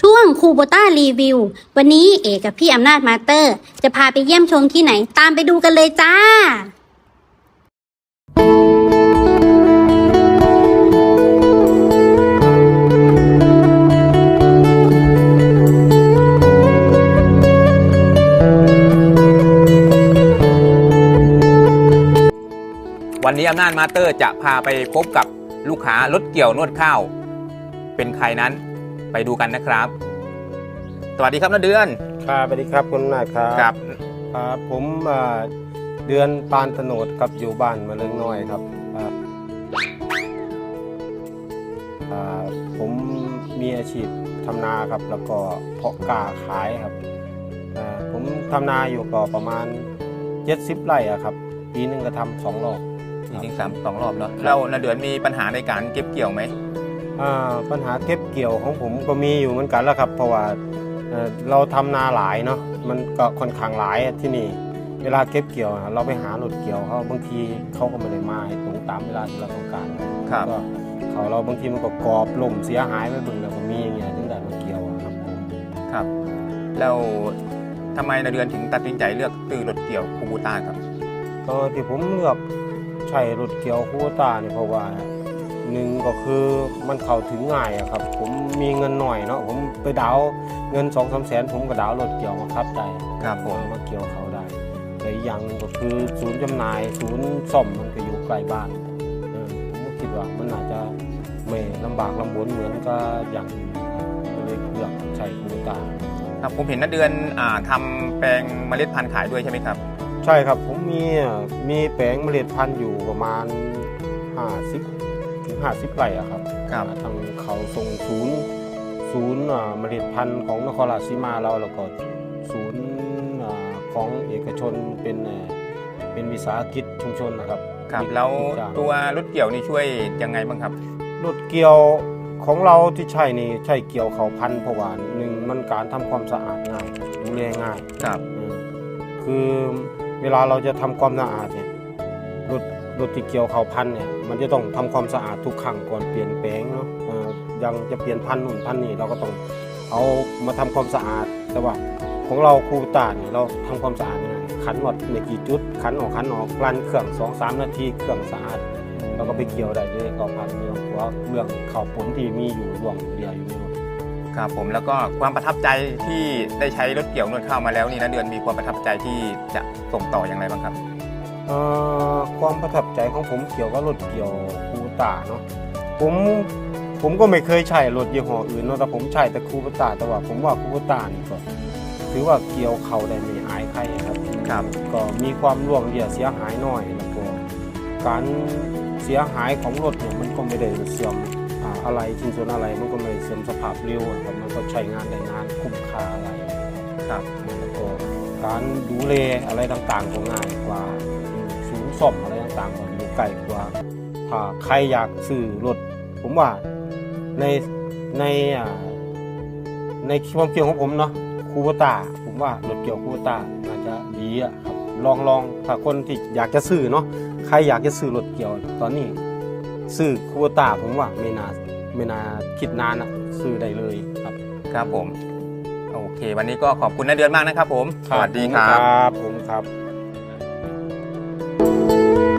ช่วงคูโบต้ารีวิว วันนี้เอกกับพี่อำนาจมาเตอร์ จะพาไปเยี่ยมชมที่ไหนตามไปดูกันเลยจ้า วันนี้อำนาจมาสเตอร์จะพาไปพบกับลูกค้ารถเกี่ยวนวดข้าว เป็นใครนั้น ไปดูกันนะครับ สวัสดีครับน้าเดือนครับสวัสดีครับคุณนายครับครับครับผมอ่าเดือนปานตโนดครับอยู่บ้านมะเริงน้อยครับครับอ่าผมมีอาชีพทำนาครับ แล้วก็เพาะกาขายครับอ่าผมทำนาอยู่ก็ประมาณ 70 ไร่อะครับ ปีหนึงก็ทำสองรอบจริงๆสามสองรอบเนาะแล้วน้าเดือนมีปัญหาในการเก็บเกี่ยวไหมอ่า ปัญหาเก็บเกี่ยวของผมก็มีอยู่เหมือนกันแล้วครับ เพราะว่าเอ่อเราทำนาหลายเนาะมันก็ค่อนข้างหลายอะที่นี่ เวลาเก็บเกี่ยวอะเราไปหารถเกี่ยวเขาบางทีเขาก็ไม่ได้มาให้ตรงตามเวลาที่เราต้องการครับก็เขาเราบางทีมันก็กรอบล่มเสียหายไปเบึงแล้วก็มีอย่างเงี้ยถึงได้มาเกี่ยวอะครับผมครับ แล้วทำไมน้าเดือนถึงตัดสินใจเลือกซื้อรถเกี่ยวคูบูต้าครับก็ที่ผมเลือกใช้รถเกี่ยวคูต้านี่เพราะว่า หนึ่งก็คือมันเข้าถึงง่ายอะครับ ผมมีเงินหน่อยเนาะผมไปดาวน์เงินสองสามแสนผมก็ดาวน์รถเกี่ยวมาครับได้ครับผมเอามาเกี่ยวเขาได้แต่อีกอย่างหนึงก็คือศูนย์จำหน่ายศูนย์ซ่อมมันก็อยู่ใกล้บ้านเออผมก็คิดว่ามันอาจจะไม่ลำบากลำบนเหมือนกับอย่างอื่นครับก็เลยเลือกใช้คูต้าครับผมเห็นน้าเดือนอ่าทำแปลงเมล็ดพันธุ์ขายด้วยใช่ไหมครับ ใช่ครับผมมีมีแปลงเมล็ดพันธุ์อยู่ประมาณ 50 ถึง50ไร่อะครับครับ ทางเขาส่งศูนย์ศูนย์อ่าเมล็ดพันธุ์ของนครราชสีมาเราแล้วก็ศูนย์อ่าของเอกชนเป็นเอ่อเป็นวิสาหกิจชุมชนนะครับครับ มีแล้วจ้างตัวรถเกี่ยวนี่ช่วยยังไงบ้างครับ รถเกี่ยวของเราที่ใช่นี่ใช่เกี่ยวเขาพันธุ์เพราะว่าหนึ่งมันการทำความสะอาดง่ายดูแลง่ายครับ อืมคือเวลาเราจะทำความสะอาดเนี่ยรถ รถที่เกี่ยวเขาพันธุ์เนี่ยมันจะต้องทำความสะอาดทุกครั้งก่อนเปลี่ยนแปลงเนาะยังจะเปลี่ยนพันธุ์นู่นพันธุ์นี่เราก็ต้องเอามาทำความสะอาดแต่ว่าของเราครูตาเนี่ยเราทำความสะอาดง่ายขันหมดในกี่จุดขันออกขันออกรันเครื่องสองสามนาทีเครื่องสะอาดเราก็ไปเกี่ยวได้เลยเขาพันเรื่องว่าเรื่องเขาผลที่มีอยู่ร่วงเดียวอยู่ในรถครับผมแล้วก็ความประทับใจที่ได้ใช้รถเกี่ยวนวดข้าวมาแล้วนี่นะเดือนมีความประทับใจที่จะส่งต่ออย่างไรบ้างครับ ความประทับใจของผมเกี่ยวกับรถเกี่ยวคูตาเนาะผมผมก็ไม่เคยใช้รถยี่ห้ออื่นเนาะแต่ผมใช้แต่คูตาแต่ว่าผมว่าคูตานี่ก็ถือว่าเกี่ยวเขาได้ไม่อายใครครับครับ ก็มีความร่วงเดียเสียหายน้อยแล้วก็การเสียหายของรถเนี่ยมันก็ไม่ได้เสื่อมอ่าอะไรชิ้นส่วนอะไรมันก็ไม่ได้เสื่อมสภาพเร็วอะครับมันก็ใช้งานได้นานคุ้มค่าอะไรครับแล้วก็การดูแลอะไรต่างๆก็ง่ายกว่าศูนย์ ซ่อมอะไรต่างๆก็อยู่ใกล้กว่า ถ้าใครอยากซื้อรถ ผมว่าในในอ่าในความคิดของผมเนาะคูโบตาผมว่ารถเกี่ยวคูโบตาน่าจะดีอะครับลองลองถ้าคนที่อยากจะซื้อเนาะใครอยากจะซื้อรถเกี่ยว ตอนนี้ซื้อคูโบตาผมว่าไม่น่าไม่น่าคิดนานอะซื้อได้เลยครับครับผม โอเค วันนี้ก็ขอบคุณนาเดือนมากนะครับผม สวัสดีครับครับผมครับ Música